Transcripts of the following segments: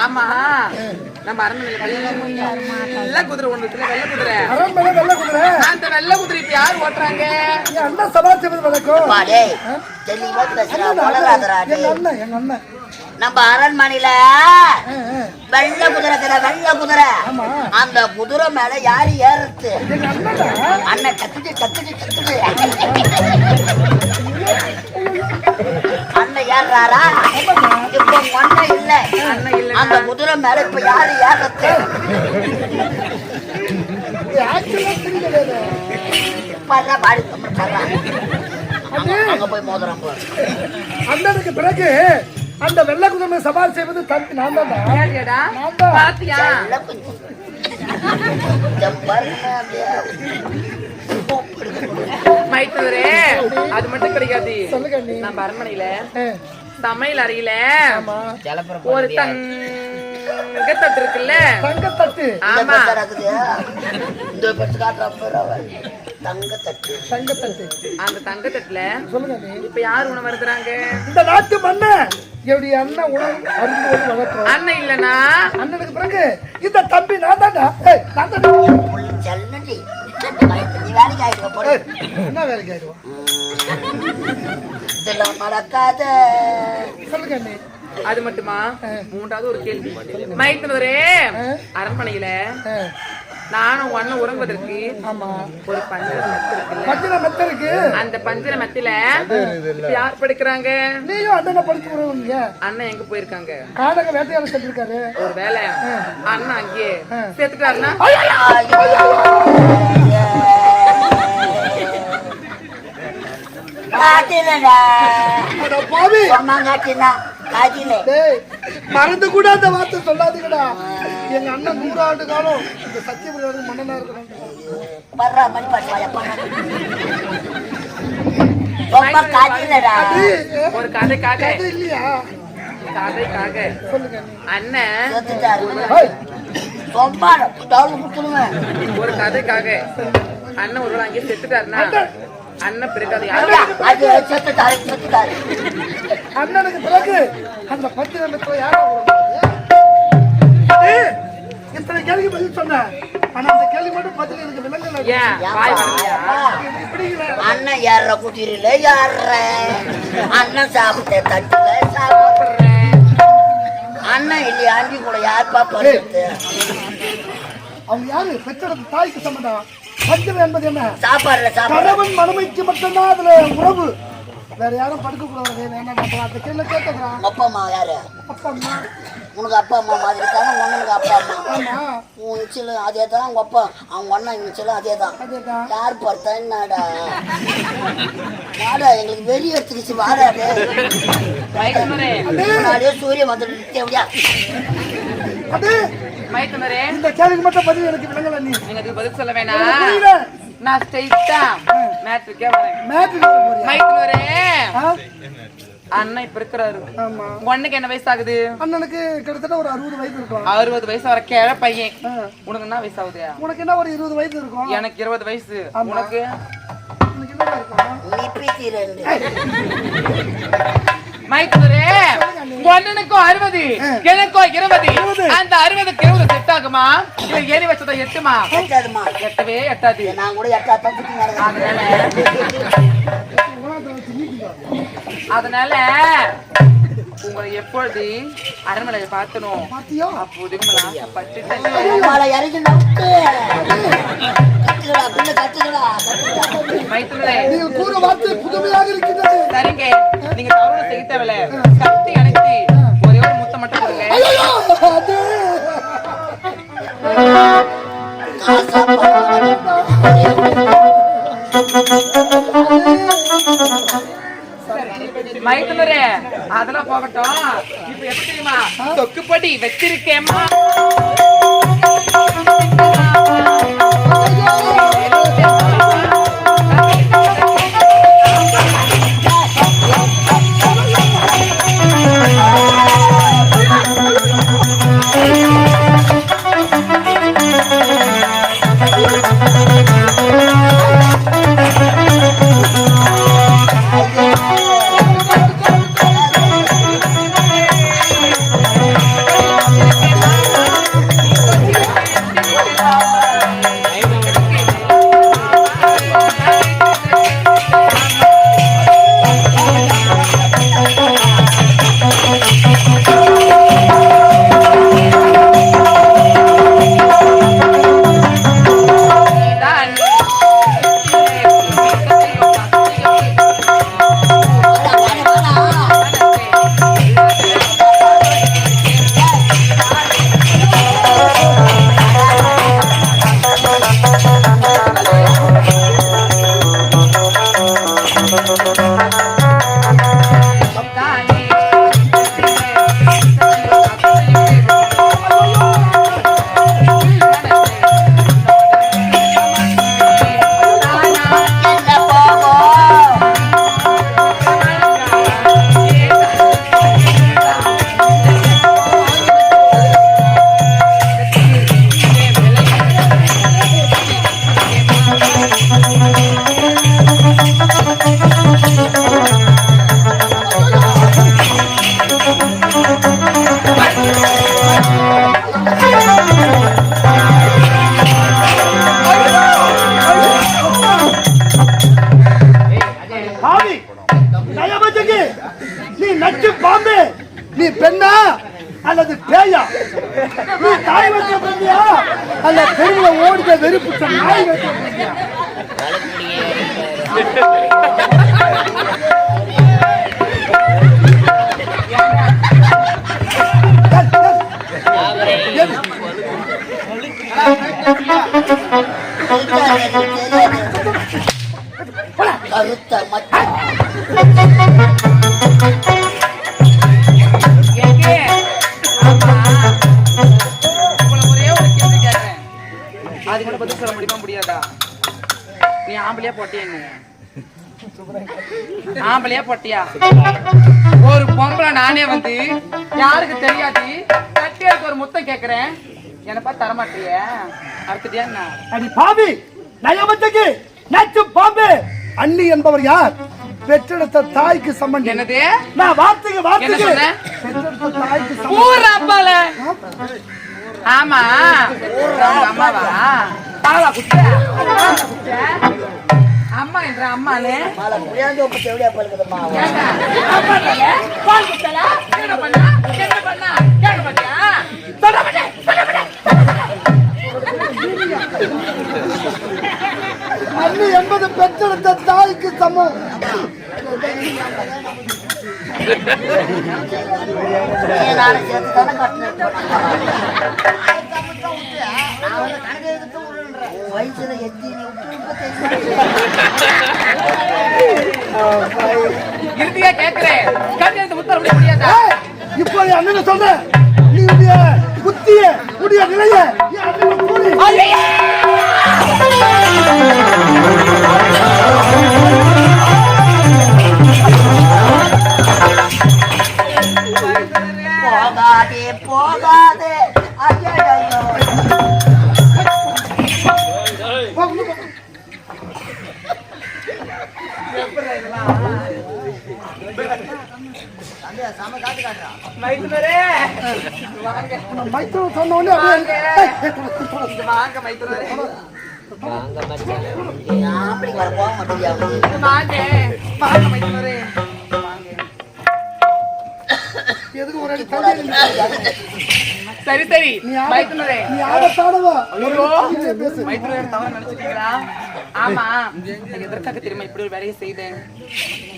ஆமா. நம்ம அரண்மனையில வெள்ளை குதிரை ஒண்ணு இருக்குல்ல வெள்ளை குதிரை அரண்மனை வெள்ள குதிரை. அந்த வெள்ளை குதிரை? இப்ப யார் ஓட்டுறாங்க? சமாச்சாரம் வழக்கம் தெளிவா நம்ம அரண்மனையில. வெள்ளை குதிரை வெள்ளை குதிரை. ஆமா. அந்த குதிரை மேல யாரு ஏறுறது? அண்ணன்? கத்துக்கு கத்துக்கு கத்துக்கு ஏறாரா? இப்ப அண்ணன் இல்ல. அந்த குதிரை மேல இப்ப யாரு ஏறது பாடுறா பாடி பாடுறா அங்க போய் மோதிரம் போ அண்ணனுக்கு பிறகு அந்த வெள்ள குதிரை சவால் செய்வது தம்பி நான். பாத்தியா? மைத்துனரே அது மட்டும் கிடைக்காது. நம்ம அரண்மனையில சமையல் அறையில ஆமா. ஒரு தங்கத்தட்டு இருக்குல்ல? தங்கத்தட்டு. இந்த ஆமா தங்கத்தட்டு. தங்கத்தட்டு. அந்த தங்கத்தட்டுல சொல்லுங்க நீ இப்ப யார் உணவு வருதுறாங்க இந்த நாட்டு என்னுடைய அண்ணன் உணவு அருந்து வந்து வளர்க்கிறோம் அண்ணன் இல்லனா அண்ணனுக்கு பிறகு இந்த தம்பி நான் வேலைக்கு ஆயிடுவ என்ன வேலைக்கு இதெல்லாம் மறக்காத. சொல்லுங்க நீ அது மட்டுமா? மூன்றாவது ஒரு கேள்வி. மைத்துனரே அரண்மனையில நானும் அண்ணன் உறங்குவதற்கு ஆமா. ஒரு பஞ்சர மெத்த இருக்குல்ல. மெத்த இருக்கு. அந்த பஞ்சர மெத்தில யார் படுக்கிறாங்க? நீயும் அண்ணனை படிச்சு விடுவீங்க அண்ணன் எங்க போயிருக்காங்க? காடக வேட்டையாளர் செஞ்சிருக்காரு ஒரு வேலை அண்ணன் அங்கேயே சேர்த்துட்டாருன்னா? மறந்து கூட அந்த வார்த்தை சொல்லாதீங்கடா. எங்க அண்ணன் நூறாண்டு காலம் இந்த சத்தியபுரம் மன்னனா இருக்கணும் வர்றா, காட்டிலடா. ஏய், ஒரு கதைக்காக. இல்லையா? கதைக்காக. சொல்லுங்க அண்ணன். ஒரு கதைக்காக. அண்ணன் ஒரு அங்கேயே செத்துட்டாருன்னா அண்ணன். பிறகு. அண்ணனுக்கு பிறகு அந்த பத்து நிமிஷத்துல யாரும் இத்தனை கேள்வி பதில் சொன்னேன் ஆனா அந்த கேள்வி மட்டும் பதில் எனக்கு விளங்கல. அண்ணன் ஏற குதிரையில ஏற அண்ணன் சாப்பிட்ட தட்டுல சாப்பிடுறேன் அண்ணன் இல்லையா அண்டி கூட யார் பாப்பது அவங்க யாரு? பெற்றெடுத்த தாய்க்கு சம்பந்தம் பஞ்சம் என்பது என்ன? சாப்பாடுல சாப்பாடு. கணவன் மனைவிக்கு மட்டும்தான் அதுல உறவு. வேற யாரும் படுக்க கூடாது. கேட்கறான் உங்க அப்பா அம்மா யாரு? அப்பா அம்மா. உனக்கு அப்பா அம்மா மாதிரி உனக்கு அப்பா அம்மா. ஆமா. உன் அதே தான் உங்க அப்பா. அவங்க அதே தான். அதேதான் யார் பார்த்தா என்னடா? வாடா எங்களுக்கு வெறி எடுத்துக்கிச்சு வாடா டேய். மைத்துனரே. முன்னாடியே சூரியன் வந்துட்டு எப்படியா இந்த கேள்விக்கு மட்டும் பதில் எனக்கு விளங்கல நீ. நீங்க அதுக்கு பதில் சொல்ல எனக்கு வேணாம் நான் ஸ்ட்ரைட்டா. மேட்ருக்கே வரேன் மைத்துனரே ஆ? அண்ணன் இப்ப இருக்கிறாரு. ஆமா. உனக்கு என்ன வயசு ஆகுது அண்ணனுக்கு கிட்டத்தட்ட ஒரு அறுபது வயசு இருக்கும். அறுபது வயசு வர கிழ பையன். உனக்கு என்ன வயசு ஆகுது உனக்கு என்ன ஒரு இருபது வயசு இருக்கும்? எனக்கு இருபது வயசு. உனக்கு? மைத்துனரே ஒன்னனுக்கும் அறுபது எனக்கும் இருபது. அந்த அறுபதுக்கு இருபது செட் ஆகுமா? இல்ல ஏறி வச்சதா எட்டுமா? எட்டவே எட்டாது. நான் கூட எட்டா தான் சுத்தி நடக்கிறேன் அதனால அதனால உங்களை எப்பொழுது அரண்மனையை பார்த்தனும் பாத்தியோ அப்போது உங்களை சரிங்க. நீங்க தவறு செய்ய தேவையில்ல கத்தி அணைத்து ஒரே ஒரு முத்தம் மட்டும் கொடுங்க. மைத்துனரே அதெல்லாம் போகட்டும். இப்ப எப்படி தெரியுமா? தொக்குப்படி வச்சிருக்கேம்மா. நச்சு பாம்பு. நீ பெண்ணா அல்லது பேயா? நீ தாய் வச்ச பெண்ணியா? அல்ல தெருவில் ஓடிக்க வெறுப்பு நாய் வச்ச பெண்ணியா? கருத்த மச்சான் முடியாதா நீ ஆம்பளையா போட்டியா ஆம்பளையா போட்டியா? ஒரு பொம்பளை நானே வந்து யாருக்கு தெரியாது? கட்டியாருக்கு ஒரு முத்தம் கேக்குறேன். என்ன பார்த்து தரமாட்டிய? அடுத்துட்டியா என்ன? அடி பாவி! நயவத்துக்கு நச்சு பாம்பு. அண்ணி என்பவர் யார்? பெற்றெடுத்த தாய்க்கு சம்பந்தி. என்னது? நான் வார்த்தைக்கு வார்த்தைக்கு? பெற்றெடுத்த தாய்க்கு ஊர் அப்பால. பாலா குட்ட அம்மா என்ற அம்மானே மாலை பழுக்குதுமா அம்மா தானே? பால் என்ன பண்ணா? என்ன பண்ணா? சொல்ல மாட்டேன், சொல்ல மாட்டேன். என்பது பெற்றெடுத்த தாய்க்கு சமம் நானும் சேர்த்து தானே கட்டின வயசுல எத்தி நீ விட்டு இறுதியா முத்தர முடிய முடியாதா இப்போ அண்ணனை சொல்ற நீ உடைய புத்திய உடைய நிலைய என் நினைச்சிட்டீங்களா? ஆமா. எதற்காக தெரியுமா இப்படி ஒரு வேலையை செய்தேன்?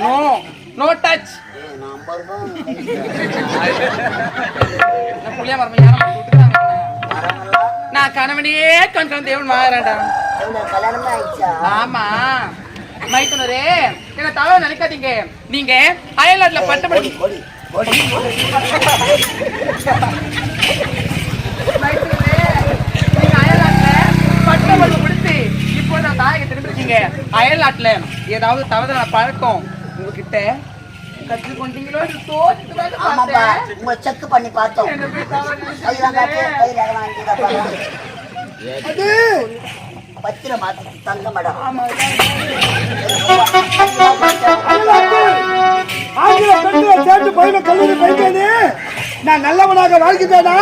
நோ. No touch. நான் வருவோம் நான் புள்ளியா மரமா நான் கணவனே கண் கண் தேவன் ஆயிடுச்சா ஆமா. மைத்துனரே என்ன தவறு நினைக்காதீங்க. நீங்க அயல்நாட்டுல பட்டப்படி கொடி கொடி மைத்துனரே நீங்க அயல்நாட்டுல முடிச்சு இப்போ நான் தாயக திரும்பி இருக்கீங்க அயல்நாட்டுல ஏதாவது தவறான பழக்கம் உங்ககிட்ட? கற்றுக்கொண்டீங்களோ ஆமாப்பா. உங்களை செக் பண்ணி பார்த்தோம். என்ன போய் தவறு கையெல்லாம் காட்டு நினைச்சிட்டீங்களே. கை ரகலாம் வாங்கிட்டு அது. பத்திர மாத்தி தங்க மேடம். சேர்த்து பயில கல்லூரி படித்தேனே நான் நல்லவனாக வாழ்கிறேனா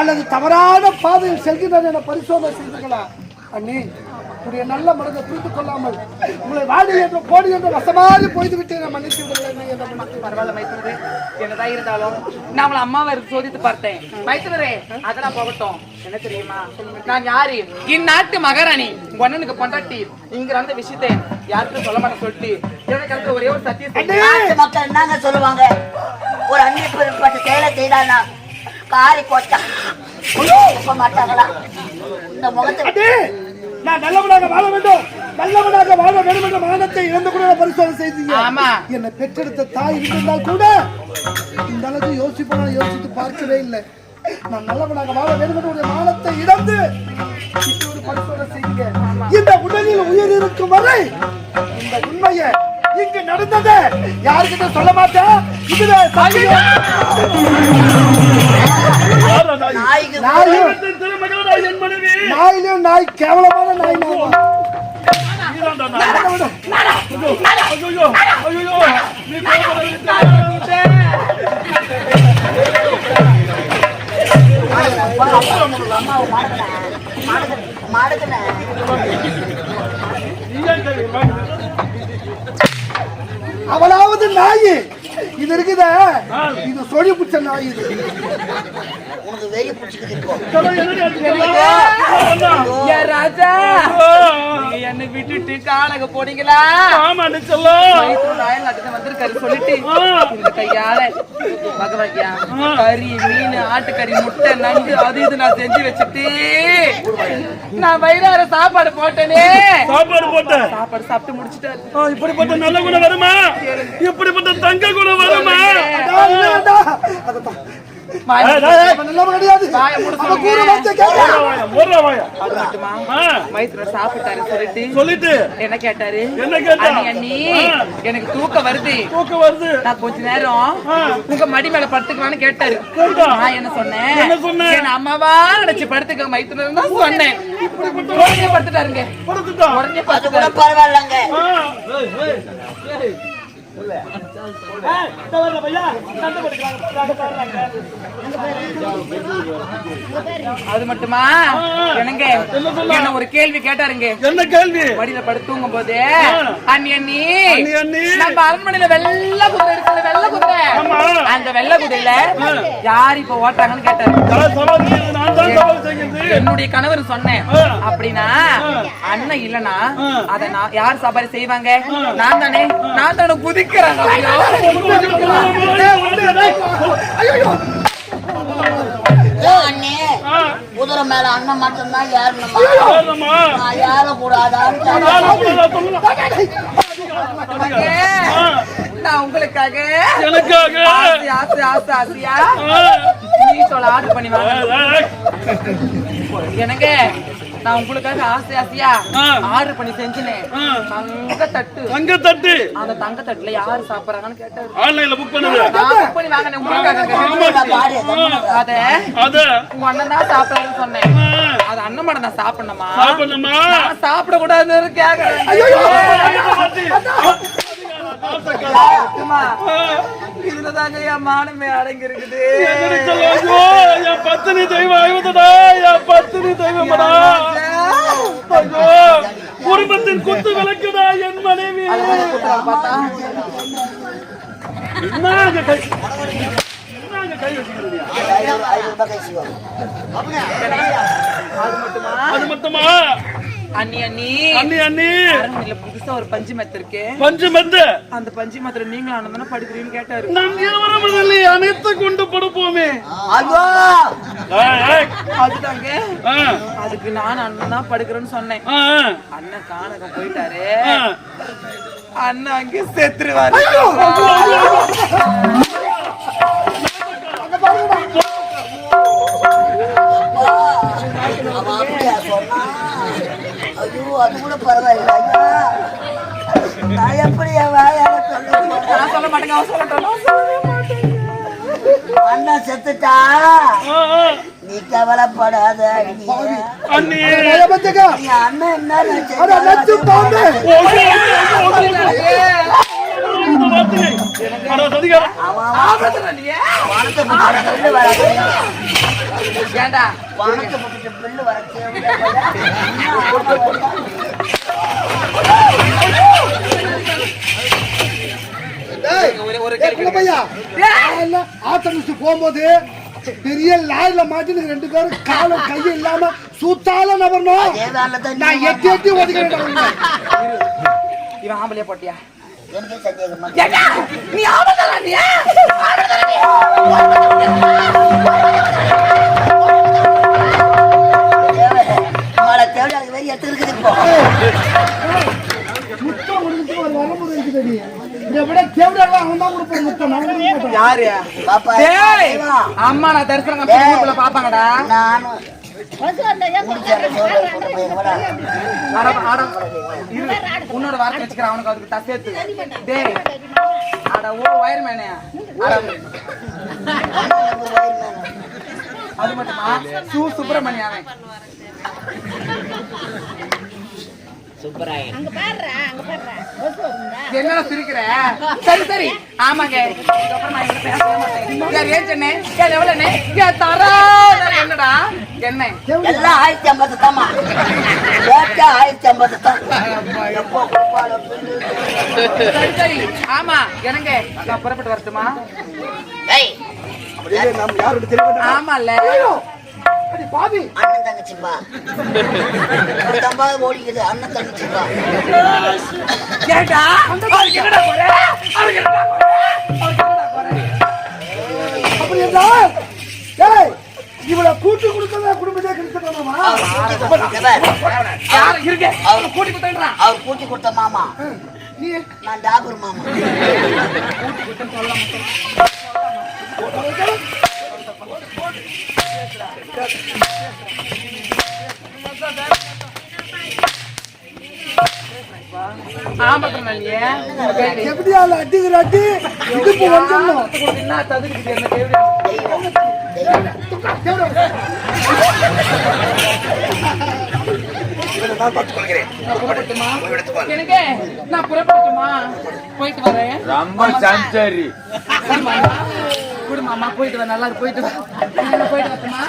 அல்லது தவறான பாதையில் செல்கிறேன் என பரிசோதனை செய்துக்கலாம். அண்ணி உடைய நல்ல மனதை புரிந்து கொள்ளாமல் உங்களை வாடி என்று போடி என்று வசமாறி போய்து விட்டேன். மன்னித்து விடுங்கள் பரவாயில்ல மைத்துனரே. என்னதான் இருந்தாலும் நான் அவளை அம்மாவை சோதித்து பார்த்தேன். மைத்துனரே அதெல்லாம் போகட்டும். என்ன தெரியுமா? நான் யாரு? இந்நாட்டு மகாராணி உங்க அண்ணனுக்கு பொண்டாட்டி. இங்க அந்த விஷயத்தை யாருக்கும் சொல்ல மாட்டேன் சொல்லிட்டு எனக்கு ஒரே ஒரு சத்தியம்! நாட்டு மக்கள் என்னங்க சொல்லுவாங்க? ஒரு அந்நிய பெருப்பட்ட செயலை செய்தானா காரி ஒப்ப மாட்டாங்களா? இந்த முகத்தை அண்ணே! நான் நல்லவனாக வாழ வேண்டும். நல்லவனாக வாழ வேண்டும் என்ற மானத்தை இழந்து கூட பரிசோதனை செய்தீங்க. என்னை பெற்றெடுத்த தாய் இருந்திருந்தால் கூட இந்த அளவுக்கு யோசிப்பா யோசித்து பார்க்கவே இல்லை. நான் நல்லவனாக வாழ வேண்டும் என்ற மானத்தை இழந்து பரிசோதனை செய்யுங்க இந்த உடலில் உயிர் இருக்கும் வரை இந்த உண்மையை இங்கு நடந்தது யாருக்கிட்ட சொல்ல மாட்டேன்? இதுவே சத்தியம். நாயிலும் நாய் கேவலமான நாய் அவளாவது நாய். இது இருக்குதே. இது சொல்லி பிடிச்ச நாய் இது. உனக்கு வெறி ராஜா நீங்க என்னை விட்டுட்டு காணக போனீங்களா? ஆமா நீ சொல்ல நாட்டுக்கு வந்திருக்காரு சொல்லிட்டு இந்த கையால வகை வகையா கறி மீன் ஆட்டுக்கறி முட்டை நண்டு அது இது நான் செஞ்சு வச்சுட்டு நான் வயிறார சாப்பாடு போட்டேனே. சாப்பாடு போட்ட சாப்பாடு சாப்பிட்டு முடிச்சிட்டாரு. இப்படிப்பட்ட நல்ல குணம் வருமா? இப்படிப்பட்ட தங்க குணம் வருமா? அடா, சாப்பிட்டாரு சொல்லிட்டு. சொல்லிட்டு. என்ன கேட்டாரு? என்ன கேட்டா? அண்ணி அண்ணி எனக்கு தூக்கம் வருது. தூக்கம் வருது. நான் கொஞ்ச நேரம் உங்க மடி மேல படுத்துக்கலாம்னு கேட்டாரு. கேட்டா? நான் என்ன சொன்னேன்? என்ன? என் அம்மாவா நினைச்சு படுத்துக்க மைத்துல தான் சொன்னேன். உடனே படுத்துட்டாருங்க. படுத்துட்டா? உடனே படுத்துட்டாரு. பரவாயில்லங்க அது மட்டுமா? என்னங்க? என்ன ஒரு கேள்வி கேட்டாருங்க. என்ன கேள்வி? மடியில படுத்து தூங்கும் போது அண்ணி அண்ணி. நம்ம அரண்மனையில வெள்ளை குதிரை இருக்குல்ல வெள்ளை குதிரை. அந்த வெள்ளை குதிரையில யார் இப்ப ஓட்டாங்கன்னு கேட்டாரு. என்னுடைய கணவர் சொன்னேன். அப்படின்னா அண்ணன் இல்லனா அத யார் சவாரி செய்வாங்க? நான் தானே. நான் தானே குதிக்கிறேன். குதிரை மேல அண்ணன் மட்டும்தான் ஏறணுமா? நான் ஏறக்கூடாதான்னு நான் உங்களுக்காக எனக்காக ஆசை ஆசை ஆசை ஆசையா ஆ, நீ சொல்ல ஆர்டர் பண்ணி வாங்க எனக்கு நான் உங்களுக்காக ஆசை ஆசையா. ஆர்டர் பண்ணி செஞ்சுனேன். தங்க தட்டு தங்க தட்டு அந்த தங்க தட்டுல யாரு சாப்பிடுறாங்கன்னு கேட்டாரு ஆன்லைன்ல புக் பண்ணுது நான் book பண்ணி வாங்கினேன் உங்களுக்காக. அத அத உங்க அண்ணன் தான் சாப்பிடறேன்னு சொன்னேன் அது அண்ணன் மட்டும் நான் சாப்பிடணுமா சாப்பிடணுமா நான் சாப்பிட கூடாதுன்னு கேக்குறேன் அம்மா, இதுலதாங்க என் மானமே அடங்கி இருக்குது என் பத்தினி தெய்வம் ஐவதடா என் பத்தினி தெய்வமடா. குடும்பத்தின் குத்து விளக்குடா என் மனைவி. என்னங்க கை. என்னங்க கை வச்சுக்கிறீங்க. அது மட்டுமா அது மட்டுமா? அண்ணி அண்ணி. அண்ணி அண்ணி. அரண்மனையில புதுசா ஒரு பஞ்சு மெத்த இருக்கு பஞ்சு மந்து அந்த பஞ்சு மெத்துல நீங்களும் அண்ணன் படிக்கிறீங்கன்னு கேட்டாரு. நம் இருவரும் அனைத்து கொண்டு படுப்போமே. அதுதாங்க. ஆ, அதுக்கு நான் அண்ணன் தான் படுக்கிறேன்னு சொன்னேன். அண்ணன் காணக போயிட்டாரு. அண்ணன் அங்கே செத்துருவாரு. சொன்னா அது கூட பரவாயில்ல நான் எப்படி என் வாயால சொல்ல போறேன்? நான் சொல்ல மாட்டேங்க அவன் சொல்லட்டும் அண்ணன் செத்துட்டா. நீ கவலைப்படாத நீ அண்ணி. அண்ணன் என்ன வானத்தை பில்லு வர ஆத்தமிச்சு போகும்போது பெரிய லாரில மாட்டினுக்கு ரெண்டு பேரும் காலம் கையும் இல்லாம சூத்தால நபரணும் நான் எட்டி எட்டி ஒதுக்கிறேன் இவன் ஆம்பளையா போட்டியா? சந்தேகமா? ஏண்டா? நீ ஆபத்தல நீ? டேய். அம்மா நான் தரிசனம் காமிச்சு ஊருக்குள்ள பாப்பாங்கடா. இரு. உன்னோட வார்த்தை வச்சுக்கிறேன் அவனுக்கு அதுக்கு தா சேர்த்து டேய் அட ஓ வயர்மேனே. அது மட்டுமா? சு சுப்பிரமணிய என்னடா சிரிக்கிற? சரி சரி. ஆமாங்க. ஏன் சொன்னேன் யார் எவ்வளவு யார் தரா? என்னடா? என்ன எல்லாம் ஆயிரத்தி ஐம்பது தாமா ஆயிரத்தி ஐம்பது தான்? சரி ஆமா எனக்கு நான் புறப்பட்டு வரட்டுமா? பாவி. அண்ணன் தங்கச்சிப்பா. தம்பாவது ஓடிக்குது அண்ணன் தங்கச்சிப்பா. ஏய். இவளை கூட்டு கொடுத்ததா குடும்பத்தை அவர் கூட்டி கூட்டி கூட்டி கொடுத்த மாமா. நீ நான் டாபர் மாமா. எப்படியால அடிக்கிற அடி இடுப்பு வந்துடணும் என்ன தகுதிக்கு என்ன நான் புறப்பட்டுமா போயிட்டு வரேன். ரொம்ப சஞ்சரி. குடு மாமா போயிட்டு வா நல்லா போயிட்டு வா. போயிட்டு வரட்டுமா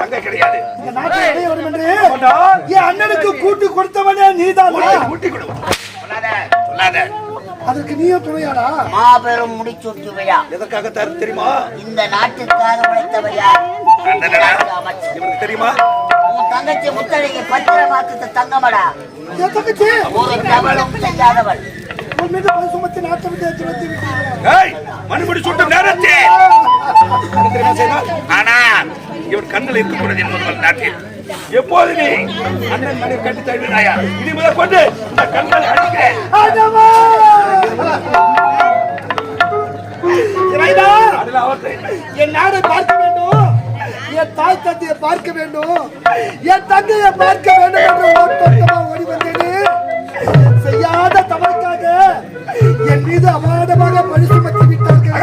தங்கை கிடையாது. என் அண்ணனுக்கு கூட்டு கொடுத்தவனே நீதான்? ஊட்டி கொடு சொல்லாத அதற்கு நீயும் துணையாடா மாபெரும் முடிச்சூட்டு விழா எதற்காக தரு தெரியுமா? இந்த நாட்டுக்காக. இவனுக்கு தெரியுமா? உன் தங்கச்சி முத்தழகி பத்திரமாக்கு தங்கமடா? என் தங்கச்சி! ஒரு தவறும் செய்யாதவள். உன் தான் இவர் கண்ணில் இருக்கக்கூடாது என்பது நாட்டில். எப்போது நீ அண்ணன் மனை கட்டி தழுவினாயா இனிமேல் கொண்டு கண்கள் அடிக்கிறேன். என் நாடை பார்க்க வேண்டும். என் தாய் தந்தையை பார்க்க வேண்டும். என் தங்கையை பார்க்க வேண்டும் செய்யாத தவறுக்காக என் மீது அபாரமாக பரிசு பற்றி விட்டார்கள்